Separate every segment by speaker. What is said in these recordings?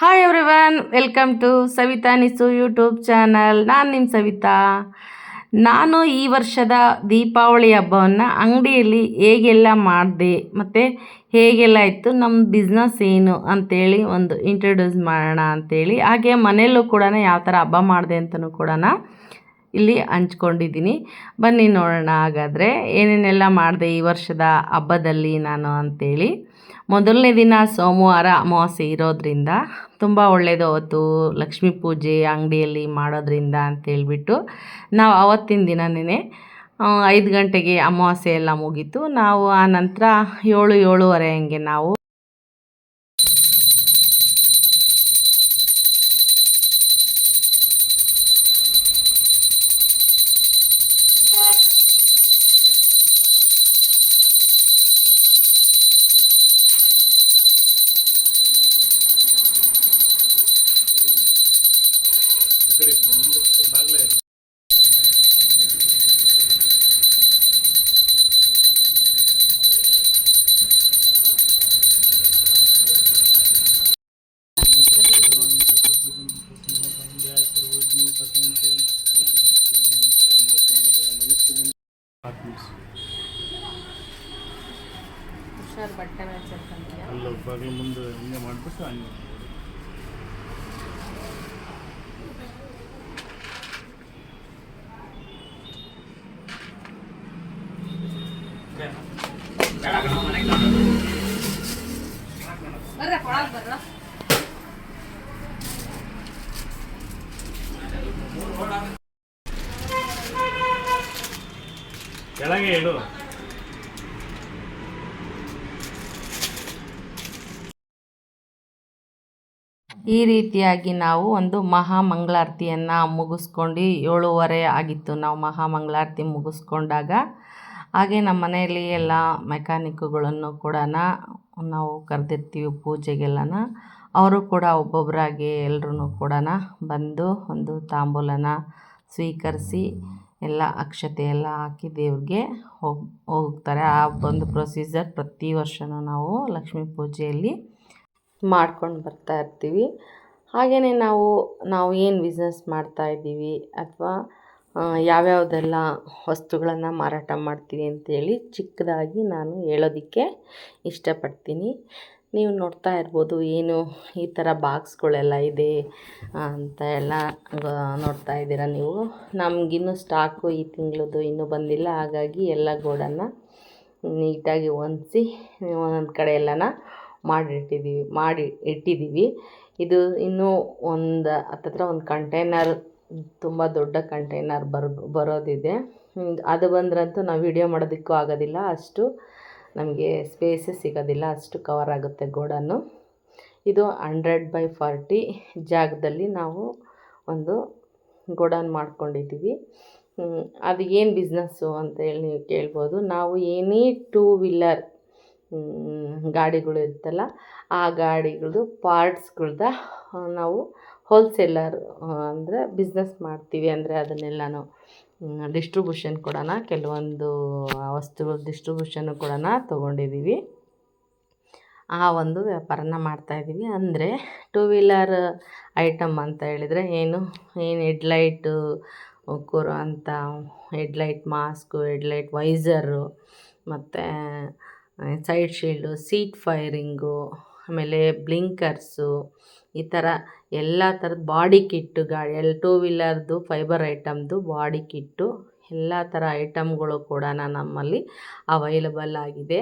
Speaker 1: Hi everyone welcome to Savita Nisu YouTube channel ನಾನು ನಿಮ್ಮ ಸವಿತಾ. ನಾನು ಈ ವರ್ಷದ ದೀಪಾವಳಿ ಹಬ್ಬವನ್ನು ಅಂಗಡಿಯಲ್ಲಿ ಹೇಗೆಲ್ಲ ಮಾಡಿದೆ, ಮತ್ತು ಹೇಗೆಲ್ಲ ಇತ್ತು ನಮ್ಮ ಬಿಸ್ನೆಸ್ ಏನು ಅಂತೇಳಿ ಒಂದು ಇಂಟ್ರೊಡ್ಯೂಸ್ ಮಾಡೋಣ ಅಂತೇಳಿ. ಹಾಗೆ ಮನೆಯಲ್ಲೂ ಕೂಡ ಯಾವ ಥರ ಹಬ್ಬ ಮಾಡಿದೆ ಅಂತಲೂ ಕೂಡ ಇಲ್ಲಿ ಹಂಚ್ಕೊಂಡಿದ್ದೀನಿ. ಬನ್ನಿ ನೋಡೋಣ ಹಾಗಾದರೆ ಏನೇನೆಲ್ಲ ಮಾಡಿದೆ ಈ ವರ್ಷದ ಹಬ್ಬದಲ್ಲಿ ನಾನು ಅಂತೇಳಿ. ಮೊದಲನೇ ದಿನ ಸೋಮವಾರ ಅಮಾವಾಸ್ಯೆ ಇರೋದ್ರಿಂದ ತುಂಬ ಒಳ್ಳೆಯದು ಅವತ್ತು ಲಕ್ಷ್ಮೀ ಪೂಜೆ ಅಂಗಡಿಯಲ್ಲಿ ಮಾಡೋದ್ರಿಂದ ಅಂತೇಳ್ಬಿಟ್ಟು ನಾವು ಆವತ್ತಿನ ದಿನನೇ ಐದು ಗಂಟೆಗೆ ಅಮಾವಾಸ್ಯೆ ಎಲ್ಲ ಮುಗೀತು. ನಾವು ಆ ನಂತರ ಏಳು ಏಳುವರೆ ಹಂಗೆ ನಾವು
Speaker 2: Magle ಕೆಳಗೆ
Speaker 1: ಈ ರೀತಿಯಾಗಿ ನಾವು ಒಂದು ಮಹಾ ಮಂಗಳಾರತಿಯನ್ನು ಮುಗಿಸ್ಕೊಂಡು ಏಳುವರೆ ಆಗಿತ್ತು. ನಾವು ಮಹಾ ಮಂಗಳಾರತಿ ಮುಗಿಸ್ಕೊಂಡಾಗ ಹಾಗೆ ನಮ್ಮ ಮನೆಯಲ್ಲಿ ಎಲ್ಲ ಮೆಕ್ಯಾನಿಕ್ಗಳನ್ನು ಕೂಡ ನಾವು ಕರೆದಿರ್ತೀವಿ ಪೂಜೆಗೆಲ್ಲನ. ಅವರು ಕೂಡ ಒಬ್ಬೊಬ್ಬರಾಗಿ ಎಲ್ರೂ ಕೂಡ ಬಂದು ಒಂದು ತಾಂಬೂಲನ ಸ್ವೀಕರಿಸಿ ಎಲ್ಲ ಅಕ್ಷತೆ ಎಲ್ಲ ಹಾಕಿ ದೇವ್ರಿಗೆ ಹೋಗಿ, ಹೋಗ್ತಾರೆ. ಆ ಒಂದು ಪ್ರೊಸೀಜರ್ ಪ್ರತಿ ವರ್ಷವೂ ನಾವು ಲಕ್ಷ್ಮೀ ಪೂಜೆಯಲ್ಲಿ ಮಾಡ್ಕೊಂಡು ಬರ್ತಾ ಇರ್ತೀವಿ. ಹಾಗೆಯೇ ನಾವು ನಾವು ಏನು ಬಿಸ್ನೆಸ್ ಮಾಡ್ತಾಯಿದ್ದೀವಿ ಅಥವಾ ಯಾವ್ಯಾವುದೆಲ್ಲ ವಸ್ತುಗಳನ್ನು ಮಾರಾಟ ಮಾಡ್ತೀವಿ ಅಂತೇಳಿ ಚಿಕ್ಕದಾಗಿ ನಾನು ಹೇಳೋದಕ್ಕೆ ಇಷ್ಟಪಡ್ತೀನಿ. ನೀವು ನೋಡ್ತಾ ಇರ್ಬೋದು ಏನು ಈ ಥರ ಬಾಕ್ಸ್ಗಳೆಲ್ಲ ಇದೆ ಅಂತ ಎಲ್ಲ ನೋಡ್ತಾ ಇದ್ದೀರ ನೀವು. ನಮಗಿನ್ನೂ ಸ್ಟಾಕು ಈ ತಿಂಗಳದ್ದು ಇನ್ನೂ ಬಂದಿಲ್ಲ, ಹಾಗಾಗಿ ಎಲ್ಲ ಗೋಡನ್ನು ನೀಟಾಗಿ ಹೊಂದಿಸಿ ಒಂದೊಂದು ಕಡೆ ಎಲ್ಲನ ಮಾಡಿಟ್ಟಿದ್ದೀವಿ, ಮಾಡಿ ಇಟ್ಟಿದ್ದೀವಿ. ಇದು ಇನ್ನೂ ಒಂದು, ಹತ್ತತ್ರ ಒಂದು ಕಂಟೈನರ್ ತುಂಬ ದೊಡ್ಡ ಕಂಟೈನರ್ ಬರ್, ಬರೋದಿದೆ. ಅದು ಬಂದ್ರಂತೂ ನಾವು ವಿಡಿಯೋ ಮಾಡೋದಕ್ಕೂ ಆಗೋದಿಲ್ಲ. ಅಷ್ಟು ನಮಗೆ ಸ್ಪೇಸೇ ಸಿಗೋದಿಲ್ಲ. ಅಷ್ಟು ಕವರ್ ಆಗುತ್ತೆ ಗೋಡನ್ನು. ಇದು ಹಂಡ್ರೆಡ್ ಬೈ ಫಾರ್ಟಿ ಜಾಗದಲ್ಲಿ ನಾವು ಒಂದು ಗೋಡನ್ ಮಾಡ್ಕೊಂಡಿದ್ದೀವಿ. ಅದು ಏನು ಬಿಸ್ನೆಸ್ಸು ಅಂತೇಳಿ ನೀವು ಕೇಳ್ಬೋದು. ನಾವು ಏನೇ ಟೂ ವೀಲರ್ ಗಾಡಿಗಳು ಇರುತ್ತಲ್ಲ, ಆ ಗಾಡಿಗಳದ್ದು ಪಾರ್ಟ್ಸ್ಗಳ್ದ ನಾವು ಹೋಲ್ಸೇಲರ್ ಅಂದರೆ ಬಿಸ್ನೆಸ್ ಮಾಡ್ತೀವಿ ಅಂದರೆ ಅದನ್ನೆಲ್ಲನೂ ಡಿಸ್ಟ್ರಿಬ್ಯೂಷನ್ ಕೊಡೋಣ. ಕೆಲವೊಂದು ವಸ್ತುಗಳ ಡಿಸ್ಟ್ರಿಬ್ಯೂಷನ್ ಕೊಡೋಣ ತೊಗೊಂಡಿದ್ದೀವಿ. ಆ ಒಂದು ವ್ಯಾಪಾರನ ಮಾಡ್ತಾಯಿದ್ದೀವಿ ಅಂದರೆ ಟೂ ವೀಲರ್ ಐಟಮ್ ಅಂತ ಹೇಳಿದರೆ ಏನು ಏನು ಹೆಡ್ಲೈಟು ಕೊರೋ ಅಂಥ ಹೆಡ್ಲೈಟ್ ಮಾಸ್ಕು ಹೆಡ್ಲೈಟ್ ವೈಸರು ಮತ್ತು ಸೈಡ್ ಶೀಲ್ಡು ಸೀಟ್ ಫೈರಿಂಗು ಆಮೇಲೆ ಬ್ಲಿಂಕರ್ಸು ಈ ಥರ ಎಲ್ಲ ಥರದ ಬಾಡಿ ಕಿಟ್ಟು ಗಾಡಿ ಎಲ್ ಟೂ ವೀಲರ್ದು ಫೈಬರ್ ಐಟಮ್ದು ಬಾಡಿ ಕಿಟ್ಟು ಎಲ್ಲ ಥರ ಐಟಮ್ಗಳು ಕೂಡ ನಮ್ಮಲ್ಲಿ ಅವೈಲಬಲ್ ಆಗಿದೆ.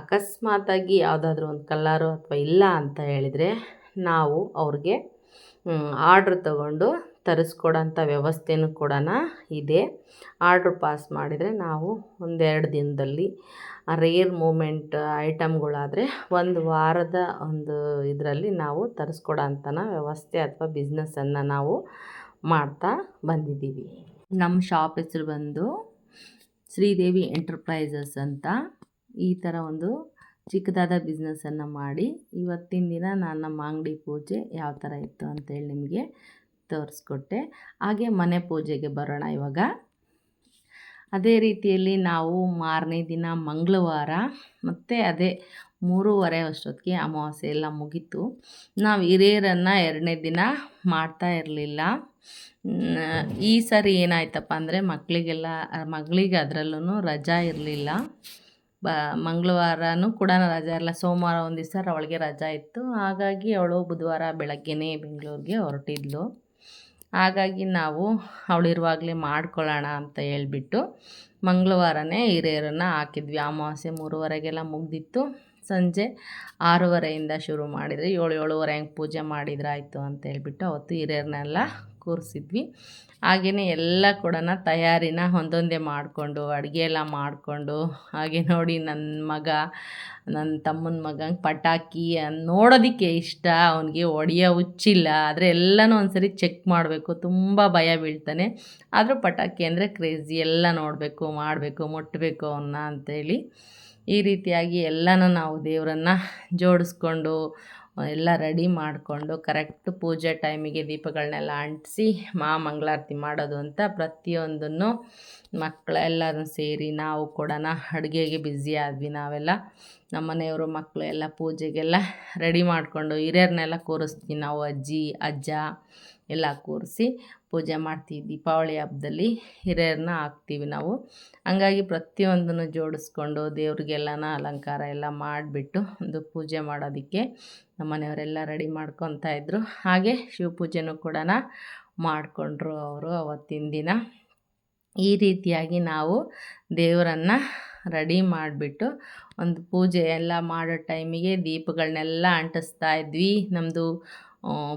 Speaker 1: ಅಕಸ್ಮಾತಾಗಿ ಯಾವುದಾದ್ರೂ ಒಂದು ಕಲ್ಲರು ಅಥವಾ ಇಲ್ಲ ಅಂತ ಹೇಳಿದರೆ ನಾವು ಅವ್ರಿಗೆ ಆರ್ಡ್ರ್ ತಗೊಂಡು ತರಿಸ್ಕೊಡೋಂಥ ವ್ಯವಸ್ಥೆನೂ ಕೂಡ ಇದೆ. ಆರ್ಡ್ರ್ ಪಾಸ್ ಮಾಡಿದರೆ ನಾವು ಒಂದೆರಡು ದಿನದಲ್ಲಿ ರೇರ್ ಮೂಮೆಂಟ್ ಐಟಮ್ಗಳಾದರೆ ಒಂದು ವಾರದ ಒಂದು ಇದರಲ್ಲಿ ನಾವು ತರಿಸ್ಕೊಡೋ ವ್ಯವಸ್ಥೆ ಅಥವಾ ಬಿಸ್ನೆಸ್ಸನ್ನು ನಾವು ಮಾಡ್ತಾ ಬಂದಿದ್ದೀವಿ. ನಮ್ಮ ಶಾಪ್ ಹೆಸರು ಬಂದು ಶ್ರೀದೇವಿ ಎಂಟರ್ಪ್ರೈಸಸ್ ಅಂತ. ಈ ಥರ ಒಂದು ಚಿಕ್ಕದಾದ ಬಿಸ್ನೆಸ್ಸನ್ನು ಮಾಡಿ ಇವತ್ತಿನ ದಿನ ನಾನು ನಮ್ಮ ಅಂಗಡಿ ಪೂಜೆ ಯಾವ ಥರ ಇತ್ತು ಅಂತೇಳಿ ನಿಮಗೆ ತೋರಿಸ್ಕೊಟ್ಟೆ. ಹಾಗೆ ಮನೆ ಪೂಜೆಗೆ ಬರೋಣ ಇವಾಗ. ಅದೇ ರೀತಿಯಲ್ಲಿ ನಾವು ಮಾರನೇ ದಿನ ಮಂಗಳವಾರ ಮತ್ತು ಅದೇ ಮೂರುವರೆ ಅಷ್ಟೊತ್ತಿಗೆ ಅಮಾವಾಸ್ಯೆ ಎಲ್ಲ ಮುಗೀತು. ನಾವು ಹಿರಿಯರನ್ನು ಎರಡನೇ ದಿನ ಮಾಡ್ತಾ ಇರಲಿಲ್ಲ. ಈ ಸರಿ ಏನಾಯ್ತಪ್ಪ ಅಂದರೆ ಮಕ್ಕಳಿಗೆಲ್ಲ ಮಗಳಿಗೆ ಅದರಲ್ಲೂ ರಜಾ ಇರಲಿಲ್ಲ. ಬ, ಮಂಗಳವಾರನೂ ಕೂಡ ರಜಾ ಇರಲ್ಲ ಸೋಮವಾರ ಒಂದು ದಿವಸ ಅವಳಿಗೆ ರಜಾ ಇತ್ತು. ಹಾಗಾಗಿ ಅವಳು ಬುಧವಾರ ಬೆಳಗ್ಗೆನೇ ಬೆಂಗಳೂರಿಗೆ ಹೊರಟಿದ್ಲು. ಹಾಗಾಗಿ ನಾವು ಅವಳಿರುವಾಗಲೇ ಮಾಡ್ಕೊಳ್ಳೋಣ ಅಂತ ಹೇಳ್ಬಿಟ್ಟು ಮಂಗಳವಾರನೇ ಹಿರಿಯರನ್ನು ಹಾಕಿದ್ವಿ. ಅಮಾವಾಸ್ಯೆ ಮೂರುವರೆಗೆಲ್ಲ ಮುಗ್ದಿತ್ತು. ಸಂಜೆ ಆರೂವರೆಯಿಂದ ಶುರು ಮಾಡಿದರೆ ಏಳು ಏಳುವರೆ ಹಂಗೆ ಪೂಜೆ ಮಾಡಿದ್ರಾಯಿತು ಅಂತ ಹೇಳ್ಬಿಟ್ಟು ಅವತ್ತು ಹಿರಿಯರನ್ನೆಲ್ಲ ಕೂರಿಸಿದ್ವಿ. ಹಾಗೆಯೇ ಎಲ್ಲ ಕೂಡ ತಯಾರಿನ ಒಂದೊಂದೇ ಮಾಡಿಕೊಂಡು, ಅಡುಗೆ ಎಲ್ಲ ಮಾಡಿಕೊಂಡು, ಹಾಗೆ ನೋಡಿ ನನ್ನ ಮಗ ನನ್ನ ತಮ್ಮನ ಮಗಂಗೆ ಪಟಾಕಿ ನೋಡೋದಕ್ಕೆ ಇಷ್ಟ. ಅವನಿಗೆ ಹೊಡೆಯೋ ಹುಚ್ಚಿಲ್ಲ. ಆದರೆ ಎಲ್ಲನೂ ಒಂದ್ಸರಿ ಚೆಕ್ ಮಾಡಬೇಕು. ತುಂಬ ಭಯ ಬೀಳ್ತಾನೆ. ಆದರೂ ಪಟಾಕಿ ಅಂದರೆ ಕ್ರೇಜಿ. ಎಲ್ಲ ನೋಡಬೇಕು, ಮಾಡಬೇಕು ಮುಟ್ಟಬೇಕು ಅವನ್ನ ಅಂಥೇಳಿ ಈ ರೀತಿಯಾಗಿ ಎಲ್ಲನೂ ನಾವು ದೇವರನ್ನು ಜೋಡಿಸ್ಕೊಂಡು ಎಲ್ಲ ರೆಡಿ ಮಾಡಿಕೊಂಡು ಕರೆಕ್ಟ್ ಪೂಜೆ ಟೈಮಿಗೆ ದೀಪಗಳನ್ನೆಲ್ಲ ಅಂಟಿಸಿ ಮಾ ಮಂಗಳಾರತಿ ಮಾಡೋದು ಅಂತ ಪ್ರತಿಯೊಂದನ್ನು ಮಕ್ಕಳೆಲ್ಲರೂ ಸೇರಿ ನಾವು ಕೂಡ ಅಡುಗೆಗೆ ಬ್ಯುಸಿ ಆದ್ವಿ ನಾವೆಲ್ಲ. ನಮ್ಮ ಮನೆಯವರು ಮಕ್ಕಳು ಎಲ್ಲ ಪೂಜೆಗೆಲ್ಲ ರೆಡಿ ಮಾಡಿಕೊಂಡು ಹಿರಿಯರನ್ನೆಲ್ಲ ಕೂರಿಸ್ತೀವಿ ನಾವು ಅಜ್ಜಿ, ಅಜ್ಜ ಎಲ್ಲ ಕೂರಿಸಿ ಪೂಜೆ ಮಾಡ್ತೀವಿ. ದೀಪಾವಳಿ ಹಬ್ಬದಲ್ಲಿ ಹಿರಿಯರನ್ನ ಹಾಕ್ತೀವಿ ನಾವು. ಹಂಗಾಗಿ ಪ್ರತಿಯೊಂದನ್ನು ಜೋಡಿಸ್ಕೊಂಡು ದೇವ್ರಿಗೆಲ್ಲನ ಅಲಂಕಾರ ಎಲ್ಲ ಮಾಡಿಬಿಟ್ಟು ಒಂದು ಪೂಜೆ ಮಾಡೋದಕ್ಕೆ ನಮ್ಮ ಮನೆಯವರೆಲ್ಲ ರೆಡಿ ಮಾಡ್ಕೊತಾ ಇದ್ದರು ಹಾಗೆ ಶಿವ ಪೂಜೆನೂ ಕೂಡ ಮಾಡಿಕೊಂಡ್ರು ಅವರು ಅವತ್ತಿನ ದಿನ. ಈ ರೀತಿಯಾಗಿ ನಾವು ದೇವರನ್ನು ರೆಡಿ ಮಾಡಿಬಿಟ್ಟು ಒಂದು ಪೂಜೆ ಎಲ್ಲ ಮಾಡೋ ಟೈಮಿಗೆ ದೀಪಗಳನ್ನೆಲ್ಲ ಅಂಟಿಸ್ತಾ ಇದ್ವಿ. ನಮ್ಮದು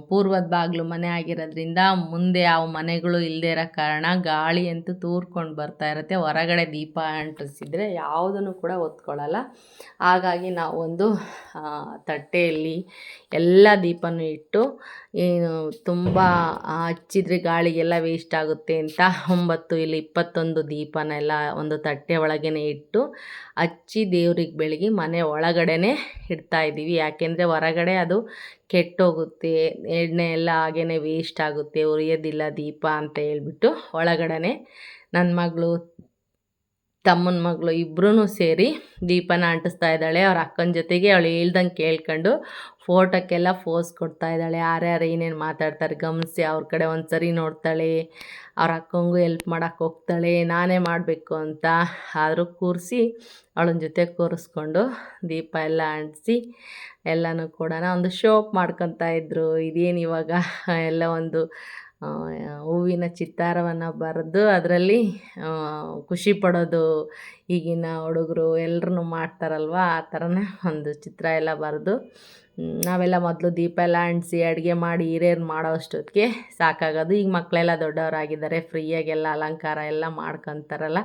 Speaker 1: ಪೂರ್ವದ ಬಾಗಿಲು ಮನೆ ಆಗಿರೋದ್ರಿಂದ ಮುಂದೆ ಯಾವ ಮನೆಗಳು ಇಲ್ಲದೇ ಇರೋ ಕಾರಣ ಗಾಳಿ ಅಂತೂ ತೂರ್ಕೊಂಡು ಬರ್ತಾ ಇರುತ್ತೆ. ಹೊರಗಡೆ ದೀಪ ಅಂಟಿಸಿದ್ರೆ ಯಾವುದನ್ನು ಕೂಡ ಹೊತ್ಕೊಳ್ಳಲ್ಲ. ಹಾಗಾಗಿ ನಾವು ಒಂದು ತಟ್ಟೆಯಲ್ಲಿ ಎಲ್ಲ ದೀಪನೂ ಇಟ್ಟು ಏನು ತುಂಬ ಹಚ್ಚಿದ್ರೆ ಗಾಳಿಗೆಲ್ಲ ವೇಸ್ಟ್ ಆಗುತ್ತೆ ಅಂತ ಒಂಬತ್ತು ಇಲ್ಲಿ ಇಪ್ಪತ್ತೊಂದು ದೀಪನೆಲ್ಲ ಒಂದು ತಟ್ಟೆ ಒಳಗೇ ಇಟ್ಟು ಹಚ್ಚಿ ದೇವ್ರಿಗೆ ಬೆಳಗ್ಗೆ ಮನೆ ಒಳಗಡೆನೇ ಇಡ್ತಾಯಿದ್ದೀವಿ ಯಾಕೆಂದರೆ ಹೊರಗಡೆ ಅದು ಕೆಟ್ಟೋಗುತ್ತೆ, ಎಣ್ಣೆ ಎಲ್ಲ ಹಾಗೇ ವೇಸ್ಟ್ ಆಗುತ್ತೆ, ಉರಿಯೋದಿಲ್ಲ ದೀಪ ಅಂತ ಹೇಳ್ಬಿಟ್ಟು ಒಳಗಡೆ ನನ್ನ ಮಗಳು ತಮ್ಮನ ಮಗಳು ಇಬ್ಬರೂ ಸೇರಿ ದೀಪನ ಅಂಟಿಸ್ತಾ ಇದ್ದಾಳೆ. ಅವ್ರ ಅಕ್ಕನ ಜೊತೆಗೆ ಅವಳು ಹೇಳ್ದಂಗೆ ಕೇಳ್ಕೊಂಡು ಫೋಟೋಕ್ಕೆಲ್ಲ ಫೋಸ್ ಕೊಡ್ತಾ ಇದ್ದಾಳೆ. ಯಾರ್ಯಾರು ಏನೇನು ಮಾತಾಡ್ತಾರೆ ಗಮನಿಸಿ, ಅವ್ರ ಕಡೆ ಒಂದು ಸರಿ ನೋಡ್ತಾಳೆ. ಅವ್ರ ಅಕ್ಕಂಗೂ ಎಲ್ಪ್ ಮಾಡೋಕ್ಕೆ ಹೋಗ್ತಾಳೆ. ನಾನೇ ಮಾಡಬೇಕು ಅಂತ ಆದರೂ ಕೂರಿಸಿ ಅವಳನ ಜೊತೆ ಕೂರಿಸ್ಕೊಂಡು ದೀಪ ಎಲ್ಲ ಅಂಟಿಸಿ ಎಲ್ಲನೂ ಕೂಡ ಒಂದು ಶೋಪ್ ಮಾಡ್ಕೊತಾ ಇದ್ದರು ಇದೇನು ಇವಾಗ? ಎಲ್ಲ ಒಂದು ಹೂವಿನ ಚಿತ್ತಾರವನ್ನು ಬರೆದು ಅದರಲ್ಲಿ ಖುಷಿ ಪಡೋದು, ಈಗಿನ ಹುಡುಗರು ಎಲ್ರೂ ಮಾಡ್ತಾರಲ್ವ? ಆ ಥರನೇ ಒಂದು ಚಿತ್ರ ಎಲ್ಲ ಬರೆದು ನಾವೆಲ್ಲ ಮೊದಲು ದೀಪ ಎಲ್ಲ ಅಂಟಿಸಿ ಅಡುಗೆ ಮಾಡಿ ಹಿರಿಯರು ಮಾಡೋ ಅಷ್ಟೊತ್ತಿಗೆ ಸಾಕಾಗೋದು. ಈಗ ಮಕ್ಕಳೆಲ್ಲ ದೊಡ್ಡವರಾಗಿದ್ದಾರೆ, ಫ್ರೀಯಾಗೆಲ್ಲ ಅಲಂಕಾರ ಎಲ್ಲ ಮಾಡ್ಕೊತಾರಲ್ಲ?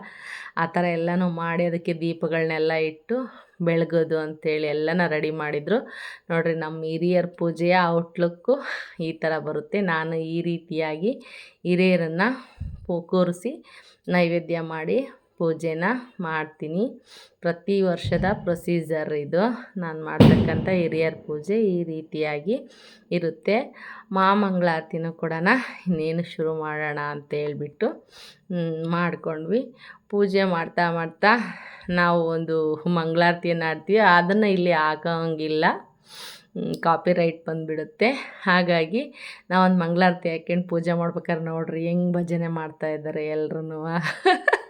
Speaker 1: ಆ ಥರ ಎಲ್ಲನೂ ಮಾಡಿ ಅದಕ್ಕೆ ದೀಪಗಳನ್ನೆಲ್ಲ ಇಟ್ಟು ಬೆಳಗೋದು ಅಂಥೇಳಿ ಎಲ್ಲನ ರೆಡಿ ಮಾಡಿದರು. ನೋಡಿರಿ ನಮ್ಮ ಹಿರಿಯರ ಪೂಜೆಯ ಔಟ್ಲುಕ್ಕು ಈ ಥರ ಬರುತ್ತೆ. ನಾನು ಈ ರೀತಿಯಾಗಿ ಹಿರಿಯರನ್ನು ಕೂರಿಸಿ ನೈವೇದ್ಯ ಮಾಡಿ ಪೂಜೆನ ಮಾಡ್ತೀನಿ. ಪ್ರತಿ ವರ್ಷದ ಪ್ರೊಸೀಜರ್ ಇದು. ನಾನು ಮಾಡ್ತಕ್ಕಂಥ ಹಿರಿಯರ ಪೂಜೆ ಈ ರೀತಿಯಾಗಿ ಇರುತ್ತೆ. ಮಾಮಂಗಳಾರತಿನೂ ಕೂಡ ಇನ್ನೇನು ಶುರು ಮಾಡೋಣ ಅಂತ ಹೇಳ್ಬಿಟ್ಟು ಮಾಡ್ಕೊಂಡ್ವಿ. ಪೂಜೆ ಮಾಡ್ತಾ ಮಾಡ್ತಾ ನಾವು ಒಂದು ಮಂಗಳಾರತಿಯನ್ನು ಆಡ್ತೀವಿ. ಅದನ್ನು ಇಲ್ಲಿ ಹಾಕೋಂಗಿಲ್ಲ. ಕಾಪಿ ರೈಟ್ ಬಂದುಬಿಡುತ್ತೆ. ಹಾಗಾಗಿ ನಾವೊಂದು ಮಂಗಳಾರತಿ ಹಾಕ್ಯಂಡು ಪೂಜೆ ಮಾಡ್ಬೇಕಾದ್ರೆ ನೋಡ್ರಿ ಹೆಂಗೆ ಭಜನೆ ಮಾಡ್ತಾಯಿದ್ದಾರೆ ಎಲ್ರೂ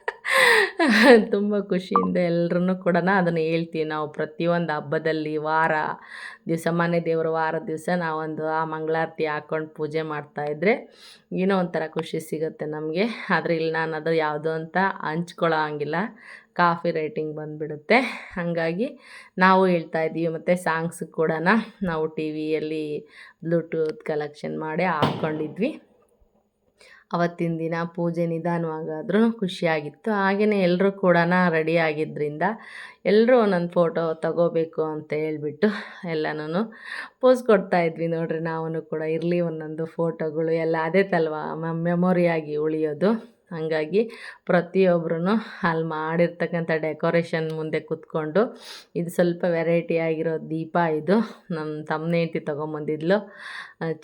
Speaker 1: ತುಂಬ ಖುಷಿಯಿಂದ ಎಲ್ರೂ ಕೂಡ ಅದನ್ನು ಹೇಳ್ತೀವಿ. ನಾವು ಪ್ರತಿಯೊಂದು ಹಬ್ಬದಲ್ಲಿ ವಾರ ದಿವಸ, ಮನೆ ದೇವರ ವಾರ ದಿವಸ ನಾವೊಂದು ಆ ಮಂಗಳಾರತಿ ಹಾಕ್ಕೊಂಡು ಪೂಜೆ ಮಾಡ್ತಾಯಿದ್ರೆ ಏನೋ ಒಂಥರ ಖುಷಿ ಸಿಗುತ್ತೆ ನಮಗೆ. ಆದರೆ ಇಲ್ಲಿ ನಾನು ಅದು ಯಾವುದು ಅಂತ ಹಂಚ್ಕೊಳ್ಳೋ ಹಂಗಿಲ್ಲ ಕಾಫಿ ರೇಟಿಂಗ್ ಬಂದುಬಿಡುತ್ತೆ. ಹಾಗಾಗಿ ನಾವು ಹೇಳ್ತಾ ಇದ್ದೀವಿ ಮತ್ತು ಸಾಂಗ್ಸ್ ಕೂಡ ನಾವು ಟಿ ವಿಯಲ್ಲಿ ಬ್ಲೂಟೂತ್ ಕಲೆಕ್ಷನ್ ಮಾಡಿ ಹಾಕ್ಕೊಂಡಿದ್ವಿ ಅವತ್ತಿನ ದಿನ ಪೂಜೆ ನಿಧಾನವಾಗಾದ್ರೂ ಖುಷಿಯಾಗಿತ್ತು. ಹಾಗೆಯೇ ಎಲ್ಲರೂ ಕೂಡ ರೆಡಿ ಆಗಿದ್ದರಿಂದ ಎಲ್ಲರೂ ಒಂದೊಂದು ಫೋಟೋ ತಗೋಬೇಕು ಅಂತ ಹೇಳಿಬಿಟ್ಟು ಎಲ್ಲನೂ ಪೋಸ್ ಕೊಡ್ತಾಯಿದ್ವಿ ನೋಡ್ರಿ ನಾವು ಕೂಡ ಇರಲಿ ಒಂದೊಂದು ಫೋಟೋಗಳು ಎಲ್ಲ ಅದೇ ತಲ್ವ ಮೆಮೊರಿಯಾಗಿ ಉಳಿಯೋದು. ಹಾಗಾಗಿ ಪ್ರತಿಯೊಬ್ಬರೂ ಅಲ್ಲಿ ಮಾಡಿರ್ತಕ್ಕಂಥ ಡೆಕೋರೇಷನ್ ಮುಂದೆ ಕೂತ್ಕೊಂಡು ಇದು ಸ್ವಲ್ಪ ವೆರೈಟಿ ಆಗಿರೋ ದೀಪ ಇದು. ನಮ್ಮ ತಮ್ಮನೇ ಹೆಂಡ್ತಿ ತೊಗೊಂಬಂದಿದ್ಲು.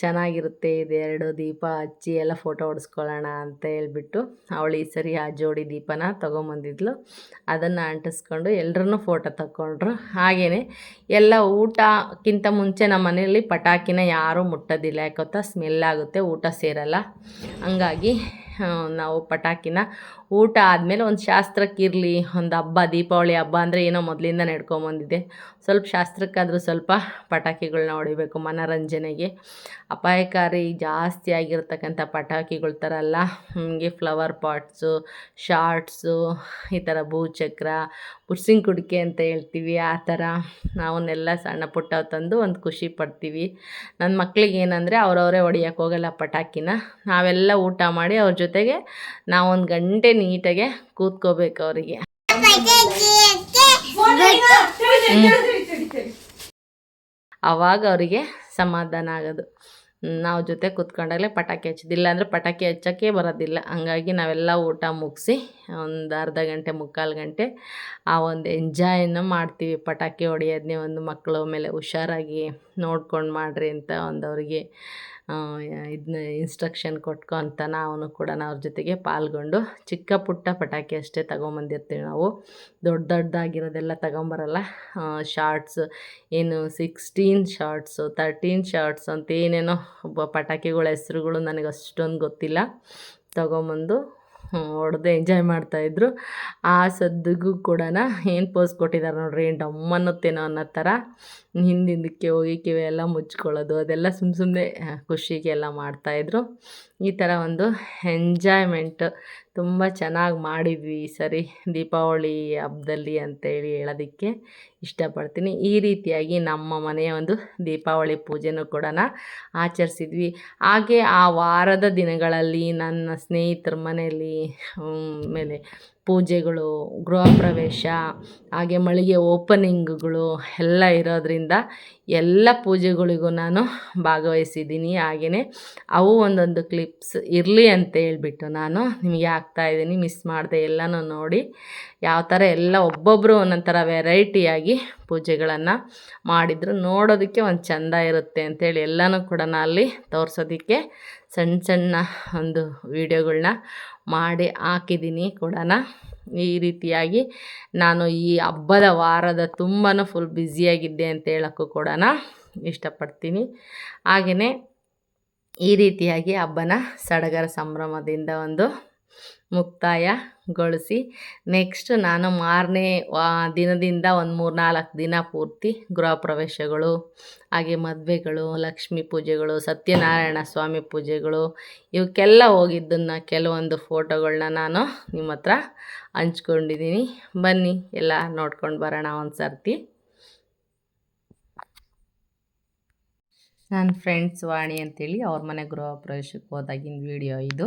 Speaker 1: ಚೆನ್ನಾಗಿರುತ್ತೆ ಇದೆರಡು ದೀಪ ಹಚ್ಚಿ ಎಲ್ಲ ಫೋಟೋ ಹೊಡ್ಸ್ಕೊಳ್ಳೋಣ ಅಂತ ಹೇಳ್ಬಿಟ್ಟು ಅವಳು ಈ ಸರಿ ಆ ಜೋಡಿ ದೀಪನ ತೊಗೊಂಬಂದಿದ್ಲು. ಅದನ್ನು ಅಂಟಿಸ್ಕೊಂಡು ಎಲ್ಲರೂ ಫೋಟೋ ತಗೊಂಡ್ರು. ಹಾಗೆಯೇ ಎಲ್ಲ ಊಟಕ್ಕಿಂತ ಮುಂಚೆ ನಮ್ಮ ಮನೆಯಲ್ಲಿ ಪಟಾಕಿನ ಯಾರೂ ಮುಟ್ಟೋದಿಲ್ಲ. ಯಾಕೊತ್ತಾ ಸ್ಮೆಲ್ ಆಗುತ್ತೆ, ಊಟ ಸೇರಲ್ಲ. ಹಂಗಾಗಿ ನಾವು ಪಟಾಕಿನ ಊಟ ಆದಮೇಲೆ ಒಂದು ಶಾಸ್ತ್ರಕ್ಕಿರಲಿ, ಒಂದು ಹಬ್ಬ, ದೀಪಾವಳಿ ಹಬ್ಬ ಅಂದರೆ ಏನೋ ಮೊದಲಿಂದ ನಡ್ಕೊಂಬಂದಿದೆ. ಸ್ವಲ್ಪ ಶಾಸ್ತ್ರಕ್ಕಾದರೂ ಸ್ವಲ್ಪ ಪಟಾಕಿಗಳನ್ನ ಹೊಡಿಬೇಕು ಮನೋರಂಜನೆಗೆ. ಅಪಾಯಕಾರಿ ಜಾಸ್ತಿ ಆಗಿರ್ತಕ್ಕಂಥ ಪಟಾಕಿಗಳ ಥರ ಅಲ್ಲ. ಹಿಂಗೆ ಫ್ಲವರ್ ಪಾಟ್ಸು ಶಾರ್ಟ್ಸು ಈ ಥರ ಭೂಚಕ್ರ ಪುಡ್ಸಿಂಗ್ ಕುಡಿಕೆ ಅಂತ ಹೇಳ್ತೀವಿ ಆ ಥರ. ಅವನ್ನೆಲ್ಲ ಸಣ್ಣ ಪುಟ್ಟ ತಂದು ಒಂದು ಖುಷಿ ಪಡ್ತೀವಿ. ನನ್ನ ಮಕ್ಳಿಗೆ ಏನಂದರೆ ಅವರವರೇ ಹೊಡಿಯೋಕೆ ಹೋಗಲ್ಲ ಪಟಾಕಿನ. ನಾವೆಲ್ಲ ಊಟ ಮಾಡಿ ಅವ್ರ ಜೊತೆಗೆ ನಾವೊಂದು ಗಂಟೆ ನೀಟಾಗೆ ಕೂತ್ಕೋಬೇಕು ಅವರಿಗೆ. ಆವಾಗ ಅವರಿಗೆ ಸಮಾಧಾನ ಆಗೋದು. ನಾವು ಜೊತೆ ಕೂತ್ಕೊಂಡಾಗಲೇ ಪಟಾಕಿ ಹಚ್ಚಿದಿಲ್ಲ ಅಂದರೆ ಪಟಾಕಿ ಹಚ್ಚೋಕ್ಕೆ ಬರೋದಿಲ್ಲ. ಹಂಗಾಗಿ ನಾವೆಲ್ಲ ಊಟ ಮುಗಿಸಿ ಒಂದು ಅರ್ಧ ಗಂಟೆ, ಮುಕ್ಕಾಲು ಗಂಟೆ ಆ ಒಂದು ಎಂಜಾಯನ್ನು ಮಾಡ್ತೀವಿ. ಪಟಾಕಿ ಹೊಡೆಯೋದನ್ನೇ ಒಂದು ಮಕ್ಕಳು ಮೇಲೆ ಹುಷಾರಾಗಿ ನೋಡ್ಕೊಂಡು ಮಾಡಿರಿ ಅಂತ ಒಂದು ಅವರಿಗೆ ಇದನ್ನ ಇನ್ಸ್ಟ್ರಕ್ಷನ್ ಕೊಟ್ಕೊ ಅಂತ ನಾವು ಕೂಡ ಅವ್ರ ಜೊತೆಗೆ ಪಾಲ್ಗೊಂಡು ಚಿಕ್ಕ ಪುಟ್ಟ ಪಟಾಕಿ ಅಷ್ಟೇ ತಗೊಂಬಂದಿರ್ತೀವಿ ನಾವು. ದೊಡ್ಡ ದೊಡ್ಡದಾಗಿರೋದೆಲ್ಲ ತಗೊಂಬರಲ್ಲ. ಶಾರ್ಟ್ಸ್ ಏನು ಸಿಕ್ಸ್ಟೀನ್ ಶಾರ್ಟ್ಸು ತರ್ಟೀನ್ ಶಾರ್ಟ್ಸ್ ಅಂತ ಏನೇನೋ ಪಟಾಕಿಗಳ ಹೆಸ್ರುಗಳು ನನಗೆ ಅಷ್ಟೊಂದು ಗೊತ್ತಿಲ್ಲ. ತಗೊಂಬಂದು ಹೊಡೆದು ಎಂಜಾಯ್ ಮಾಡ್ತಾಯಿದ್ರು ಆ ಸದ್ದಿಗೂ ಕೂಡ ಏನು ಪೋಸ್ ಕೊಟ್ಟಿದ್ದಾರೆ ನೋಡ್ರಿ, ಏನು ಡಮ್ ಅನ್ನುತ್ತೇನೋ ಅನ್ನೋ ಥರ ಹಿಂದಿಂದಕ್ಕೆ ಹೋಗಿ ಕಿವಿ ಎಲ್ಲ ಮುಚ್ಕೊಳ್ಳೋದು, ಅದೆಲ್ಲ ಸುಮ್ಮ ಸುಮ್ಮನೆ ಖುಷಿಗೆಲ್ಲ ಮಾಡ್ತಾಯಿದ್ರು ಈ ಥರ ಒಂದು ಎಂಜಾಯ್ಮೆಂಟ್ ತುಂಬ ಚೆನ್ನಾಗಿ ಮಾಡಿದ್ವಿ ಸರಿ ದೀಪಾವಳಿ ಹಬ್ಬದಲ್ಲಿ ಅಂತೇಳಿ ಹೇಳೋದಕ್ಕೆ ಇಷ್ಟಪಡ್ತೀನಿ. ಈ ರೀತಿಯಾಗಿ ನಮ್ಮ ಮನೆಯ ಒಂದು ದೀಪಾವಳಿ ಪೂಜೆನೂ ಕೂಡ ಆಚರಿಸಿದ್ವಿ. ಹಾಗೆ ಆ ವಾರದ ದಿನಗಳಲ್ಲಿ ನನ್ನ ಸ್ನೇಹಿತರ ಮನೆಯಲ್ಲಿ ಆಮೇಲೆ ಪೂಜೆಗಳು, ಗೃಹ ಪ್ರವೇಶ, ಹಾಗೆ ಮಳಿಗೆ ಓಪನಿಂಗ್ಗಳು ಎಲ್ಲ ಇರೋದರಿಂದ ಎಲ್ಲ ಪೂಜೆಗಳಿಗೂ ನಾನು ಭಾಗವಹಿಸಿದ್ದೀನಿ. ಹಾಗೆಯೇ ಅವು ಒಂದೊಂದು ಕ್ಲಿಪ್ಸ್ ಇರಲಿ ಅಂತ ಹೇಳಿಬಿಟ್ಟು ನಾನು ನಿಮಗೆ ಹಾಕ್ತಾಯಿದ್ದೀನಿ ಮಿಸ್ ಮಾಡಿದೆ ಎಲ್ಲನೂ ನೋಡಿ. ಯಾವ ಥರ ಎಲ್ಲ ಒಬ್ಬೊಬ್ಬರು ಒಂದೊಂದು ಥರ ವೆರೈಟಿಯಾಗಿ ಪೂಜೆಗಳನ್ನು ಮಾಡಿದ್ರು. ನೋಡೋದಕ್ಕೆ ಒಂದು ಚೆಂದ ಇರುತ್ತೆ ಅಂತೇಳಿ ಎಲ್ಲನೂ ಕೂಡ ಅಲ್ಲಿ ತೋರಿಸೋದಕ್ಕೆ ಸಣ್ಣ ಸಣ್ಣ ಒಂದು ವೀಡಿಯೋಗಳನ್ನ ಮಾಡಿ ಹಾಕಿದ್ದೀನಿ ಕೂಡ ಈ ರೀತಿಯಾಗಿ ನಾನು ಈ ಹಬ್ಬದ ವಾರದ ತುಂಬಾ ಫುಲ್ ಬ್ಯುಸಿಯಾಗಿದ್ದೆ ಅಂತ ಹೇಳೋಕ್ಕೂ ಕೂಡ ಇಷ್ಟಪಡ್ತೀನಿ. ಹಾಗೆಯೇ ಈ ರೀತಿಯಾಗಿ ಹಬ್ಬನ ಸಡಗರ ಸಂಭ್ರಮದಿಂದ ಒಂದು ಮುಕ್ತಾಯಗೊಳಿಸಿ ನೆಕ್ಸ್ಟ್ ನಾನು ಮಾರನೇ ದಿನದಿಂದ ಒಂದು ಮೂರು ನಾಲ್ಕು ದಿನ ಪೂರ್ತಿ ಗೃಹ ಪ್ರವೇಶಗಳು, ಹಾಗೆ ಮದುವೆಗಳು, ಲಕ್ಷ್ಮೀ ಪೂಜೆಗಳು, ಸತ್ಯನಾರಾಯಣ ಸ್ವಾಮಿ ಪೂಜೆಗಳು, ಇವಕ್ಕೆಲ್ಲ ಹೋಗಿದ್ದನ್ನು ಕೆಲವೊಂದು ಫೋಟೋಗಳನ್ನ ನಾನು ನಿಮ್ಮ ಹತ್ರ ಹಂಚ್ಕೊಂಡಿದ್ದೀನಿ. ಬನ್ನಿ, ಎಲ್ಲ ನೋಡ್ಕೊಂಡು ಬರೋಣ ಒಂದು ಸರ್ತಿ ನನ್ನ ಫ್ರೆಂಡ್ಸ್ ವಾಣಿ ಅಂತೇಳಿ ಅವ್ರ ಮನೆ ಗೃಹ ಪ್ರವೇಶಕ್ಕೆ ಹೋದಾಗಿನ ವಿಡಿಯೋ ಇದು.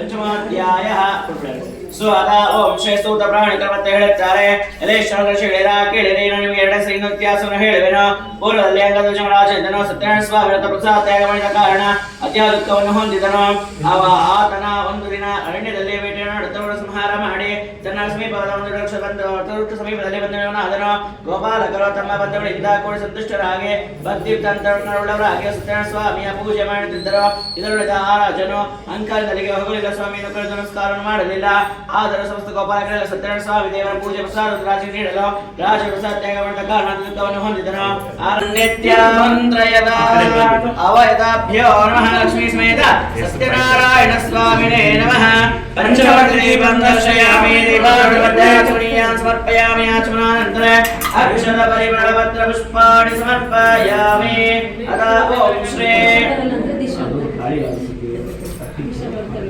Speaker 3: ಪಂಚಮಾಧ್ಯಾಯ ಸೊ ಅದ, ಓಂ ಶ್ರೀ ಪ್ರಾಣಿಕರ ಪ್ರಾಣಿಕ ಮತ್ತೆ ಹೇಳುತ್ತಾರೆ. ಯಲೇಶ್ವರ ಹೇಳಿರ ಕೇಳಿರಿ ನಿಮಗೆ ಎರಡನೇ ಸರಿ ವ್ಯತ್ಯಾಸವನ್ನು ಹೇಳುವೆನು. ಪೂರ್ವದಲ್ಲಿ ಸತ್ಯನಾರಾಯಣ ತ್ಯಾಗ ಮಾಡಿದ ಕಾರಣ ಹೊಂದಿದನು. ಅವ ಆತನ ಒಂದು ದಿನ ಅರಣ್ಯದಲ್ಲಿ ಸಮೀಪದ ಒಂದು ಬಂದು ಸಮೀಪದಲ್ಲಿ ಬಂದವನಾದನು ಗೋಪಾಲಕರು ತಮ್ಮ ಬಂಧುಗಳಿಂದ ಕೂಡಿ ಸಂತುಷ್ಟರಾಗಿ ಭಕ್ತಿ ಸತ್ಯನಾರಾಯಣ ಸ್ವಾಮಿಯ ಪೂಜೆ ಮಾಡುತ್ತಿದ್ದರು. ಇದರೊಳಗೆ ಆ ರಾಜನು ಅಂಕಾಲದಲ್ಲಿಗೆ ಹೋಗಲಿಲ್ಲ ಸ್ವಾಮಿಯನ್ನು ಕಳೆದು ನಮಸ್ಕಾರವನ್ನು ಮಾಡಲಿಲ್ಲ. ಆದರೂ ಸಮಸ್ತ ಗೋಪಾಲಕರೆಲ್ಲ ಸತ್ಯನಾರಾಯಣ ಸ್ವಾಮಿ ದೇವರ ಪೂಜೆ ಪ್ರಸಾದ ರಾಜ ನೀಡಲು ರಾಜ ಪ್ರಸಾದ ತ್ಯಾಗ ಮಾಡಿದ ಕಾರಣ ದುಃಖವನ್ನು ಹೊಂದಿದರು ಅವಯತಾಭ್ಯೋ ನಮಃ ಲಕ್ಷ್ಮೀ ಸಮೇತ ಸತ್ಯನಾರಾಯಣ ಸ್ವಾಮಿನೇ ನಮಃ. ಪಂಚವರ್ತಿ ದರ್ಶಯಾಮಿ ದೀಪಾವಳಿಮಧ್ಯಾಚಮನೀಯಾನ್ సమర్పయామి సమర్పయామి ఆచమనానంతర. అక్షర పరిమళపత్ర పుష్పాణి సమర్పయామి. అదా ఓం శ్రీ.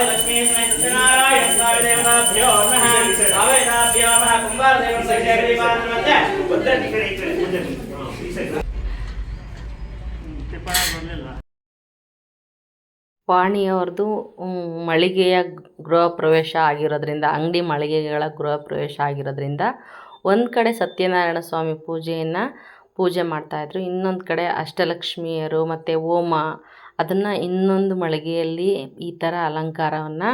Speaker 3: ಲಕ್ಷ್ಮೀ ಸತ್ಯನಾರಾಯಣ ದೇವತಾಭ್ಯೋ ನಮಃ ನಮಃ ಕಡೆ ಈ ಕಡೆ. ಈ ಸೈಡ್.
Speaker 2: ಬರಲಿಲ್ಲ
Speaker 1: ವಾಣಿಯವ್ರದ್ದು ಮಳಿಗೆಯ ಗೃಹ ಪ್ರವೇಶ ಆಗಿರೋದ್ರಿಂದ ಅಂಗಡಿ ಮಳಿಗೆಗಳ ಗೃಹ ಪ್ರವೇಶ ಆಗಿರೋದ್ರಿಂದ ಒಂದು ಕಡೆ ಸತ್ಯನಾರಾಯಣ ಸ್ವಾಮಿ ಪೂಜೆಯನ್ನು ಪೂಜೆ ಮಾಡ್ತಾಯಿದ್ರು ಇನ್ನೊಂದು ಕಡೆ ಅಷ್ಟಲಕ್ಷ್ಮಿಯರು ಮತ್ತು ಹೋಮ, ಅದನ್ನು ಇನ್ನೊಂದು ಮಳಿಗೆಯಲ್ಲಿ ಈ ಥರ ಅಲಂಕಾರವನ್ನು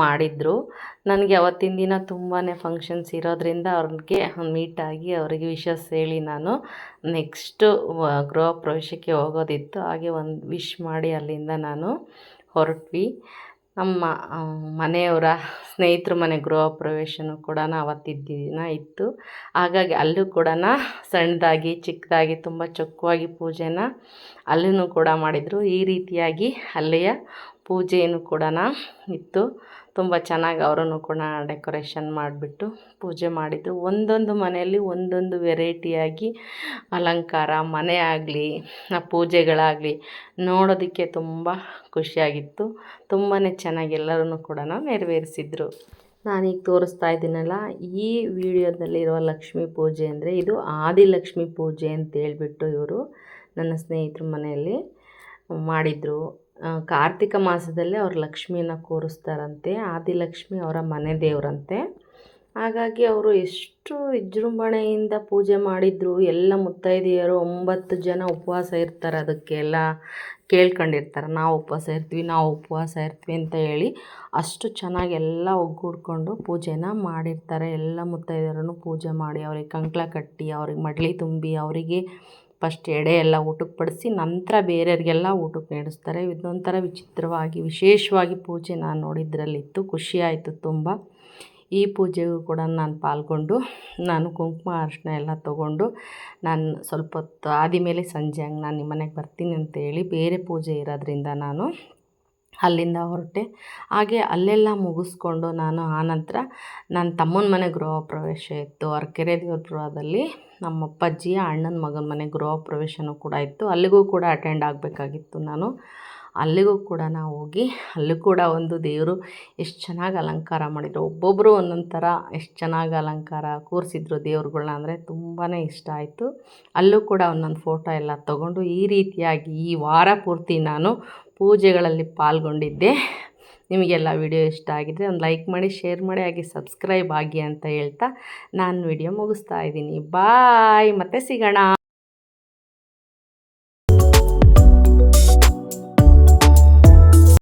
Speaker 1: ಮಾಡಿದರು. ನನಗೆ ಅವತ್ತಿನ ದಿನ ತುಂಬಾ ಫಂಕ್ಷನ್ಸ್ ಇರೋದ್ರಿಂದ ಅವ್ರಿಗೆ ಮೀಟಾಗಿ ಅವರಿಗೆ ವಿಶಸ್ ಹೇಳಿ ನಾನು ನೆಕ್ಸ್ಟು ಗೃಹ ಪ್ರವೇಶಕ್ಕೆ ಹೋಗೋದಿತ್ತು. ಹಾಗೆ ಒಂದು ವಿಶ್ ಮಾಡಿ ಅಲ್ಲಿಂದ ನಾನು ಹೊರಟ್ವಿ. ನಮ್ಮ ಮನೆಯವರ ಸ್ನೇಹಿತರ ಮನೆ ಗೃಹ ಪ್ರವೇಶನೂ ಕೂಡ ಅವತ್ತಿದ್ದಿನ ಇತ್ತು. ಹಾಗಾಗಿ ಅಲ್ಲೂ ಕೂಡ ಸಣ್ಣದಾಗಿ, ಚಿಕ್ಕದಾಗಿ ತುಂಬ ಚೊಕ್ಕವಾಗಿ ಪೂಜೆನ ಅಲ್ಲೂ ಕೂಡ ಮಾಡಿದರು. ಈ ರೀತಿಯಾಗಿ ಅಲ್ಲಿಯ ಪೂಜೆಯನ್ನು ಕೂಡ ಇತ್ತು. ತುಂಬ ಚೆನ್ನಾಗಿ ಅವರನ್ನು ಕೂಡ ಡೆಕೋರೇಷನ್ ಮಾಡಿಬಿಟ್ಟು ಪೂಜೆ ಮಾಡಿದ್ದು. ಒಂದೊಂದು ಮನೆಯಲ್ಲಿ ಒಂದೊಂದು ವೆರೈಟಿಯಾಗಿ ಅಲಂಕಾರ, ಮನೆ ಆಗಲಿ ಪೂಜೆಗಳಾಗಲಿ ನೋಡೋದಕ್ಕೆ ತುಂಬ ಖುಷಿಯಾಗಿತ್ತು. ತುಂಬಾ ಚೆನ್ನಾಗಿ ಎಲ್ಲರೂ ಕೂಡ ನೆರವೇರಿಸಿದ್ರು. ನಾನೀಗ ತೋರಿಸ್ತಾ ಇದ್ದೀನಲ್ಲ, ಈ ವಿಡಿಯೋದಲ್ಲಿರುವ ಲಕ್ಷ್ಮೀ ಪೂಜೆ ಅಂದರೆ ಇದು ಆದಿಲಕ್ಷ್ಮಿ ಪೂಜೆ ಅಂತ ಹೇಳ್ಬಿಟ್ಟು ಇವರು ನನ್ನ ಸ್ನೇಹಿತರ ಮನೆಯಲ್ಲಿ ಮಾಡಿದರು. ಕಾರ್ತಿಕ ಮಾಸದಲ್ಲಿ ಅವ್ರು ಲಕ್ಷ್ಮಿನ ಕೂರಿಸ್ತಾರಂತೆ, ಆದಿಲಕ್ಷ್ಮಿ ಅವರ ಮನೆ ದೇವರಂತೆ. ಹಾಗಾಗಿ ಅವರು ಎಷ್ಟು ವಿಜೃಂಭಣೆಯಿಂದ ಪೂಜೆ ಮಾಡಿದ್ರು, ಎಲ್ಲ ಮುತ್ತೈದೆಯರು ಒಂಬತ್ತು ಜನ ಉಪವಾಸ ಇರ್ತಾರೆ ಅದಕ್ಕೆಲ್ಲ ಕೇಳ್ಕೊಂಡಿರ್ತಾರೆ. ನಾವು ಉಪವಾಸ ಇರ್ತೀವಿ, ನಾವು ಉಪವಾಸ ಇರ್ತೀವಿ ಅಂತ ಹೇಳಿ ಅಷ್ಟು ಚೆನ್ನಾಗಿ ಎಲ್ಲ ಒಗ್ಗೂಡ್ಕೊಂಡು ಪೂಜೆನ ಮಾಡಿರ್ತಾರೆ. ಎಲ್ಲ ಮುತ್ತೈದೆಯರನ್ನು ಪೂಜೆ ಮಾಡಿ, ಅವ್ರಿಗೆ ಕಂಕ್ಳ ಕಟ್ಟಿ, ಅವ್ರಿಗೆ ಮಡ್ಲಿ ತುಂಬಿ, ಅವರಿಗೆ ಫಸ್ಟ್ ಎಡೆ ಎಲ್ಲ ಊಟಕ್ಕೆ ಬಡಿಸಿ ನಂತರ ಬೇರೆಯವ್ರಿಗೆಲ್ಲ ಊಟಕ್ಕೆ ನಡೆಸ್ತಾರೆ. ಇದೊಂಥರ ವಿಚಿತ್ರವಾಗಿ, ವಿಶೇಷವಾಗಿ ಪೂಜೆ ನಾನು ನೋಡಿದ್ರಲ್ಲಿತ್ತು. ಖುಷಿ ಆಯಿತು ತುಂಬ. ಈ ಪೂಜೆಗೂ ಕೂಡ ನಾನು ಪಾಲ್ಗೊಂಡು, ನಾನು ಕುಂಕುಮ ಅರಿಶಿನ ಎಲ್ಲ ತೊಗೊಂಡು, ನಾನು ಸ್ವಲ್ಪ ಹೊತ್ತು ಆದಮೇಲೆ ಸಂಜೆ ಹಂಗೆ ನಾನು ನಿಮ್ಮ ಮನೆಗೆ ಬರ್ತೀನಿ ಅಂತೇಳಿ ಬೇರೆ ಪೂಜೆ ಇರೋದ್ರಿಂದ ನಾನು ಅಲ್ಲಿಂದ ಹೊರಟೆ. ಹಾಗೆ ಅಲ್ಲೆಲ್ಲ ಮುಗಿಸ್ಕೊಂಡು ನಾನು ಆನಂತರ ನನ್ನ ತಮ್ಮನ ಮನೆ ಗೃಹ ಪ್ರವೇಶ ಇತ್ತು. ಅರಕೆರೆ ದೇವ್ರಪುರದಲ್ಲಿ ನಮ್ಮ ಅಪ್ಪಾಜಿಯ ಅಣ್ಣನ ಮಗನ ಮನೆ ಗೃಹ ಪ್ರವೇಶನೂ ಕೂಡ ಇತ್ತು. ಅಲ್ಲಿಗೂ ಕೂಡ ಅಟೆಂಡ್ ಆಗಬೇಕಾಗಿತ್ತು ನಾನು. ಅಲ್ಲಿಗೂ ಕೂಡ ನಾವು ಹೋಗಿ, ಅಲ್ಲೂ ಕೂಡ ಒಂದು ದೇವರು ಎಷ್ಟು ಚೆನ್ನಾಗಿ ಅಲಂಕಾರ ಮಾಡಿದರು. ಒಬ್ಬೊಬ್ಬರು ಒಂದೊಂದು ಥರ ಎಷ್ಟು ಚೆನ್ನಾಗಿ ಅಲಂಕಾರ ಕೂರಿಸಿದ್ರು ದೇವ್ರುಗಳನ್ನ ಅಂದರೆ ತುಂಬಾ ಇಷ್ಟ ಆಯಿತು. ಅಲ್ಲೂ ಕೂಡ ಒಂದೊಂದು ಫೋಟೋ ಎಲ್ಲ ತಗೊಂಡು ಈ ರೀತಿಯಾಗಿ ಈ ವಾರ ಪೂರ್ತಿ ನಾನು ಪೂಜೆಗಳಲ್ಲಿ ಪಾಲ್ಗೊಂಡಿದ್ದೆ. ನಿಮಗೆಲ್ಲ ವಿಡಿಯೋ ಇಷ್ಟ ಆಗಿದ್ರೆ ಒಂದು ಲೈಕ್ ಮಾಡಿ, ಶೇರ್ ಮಾಡಿ, ಹಾಗೆ ಸಬ್ಸ್ಕ್ರೈಬ್ ಆಗಿ ಅಂತ ಹೇಳ್ತಾ ನಾನು ವಿಡಿಯೋ ಮುಗಿಸ್ತಾ ಇದ್ದೀನಿ. ಬಾಯ್, ಮತ್ತೆ ಸಿಗೋಣ.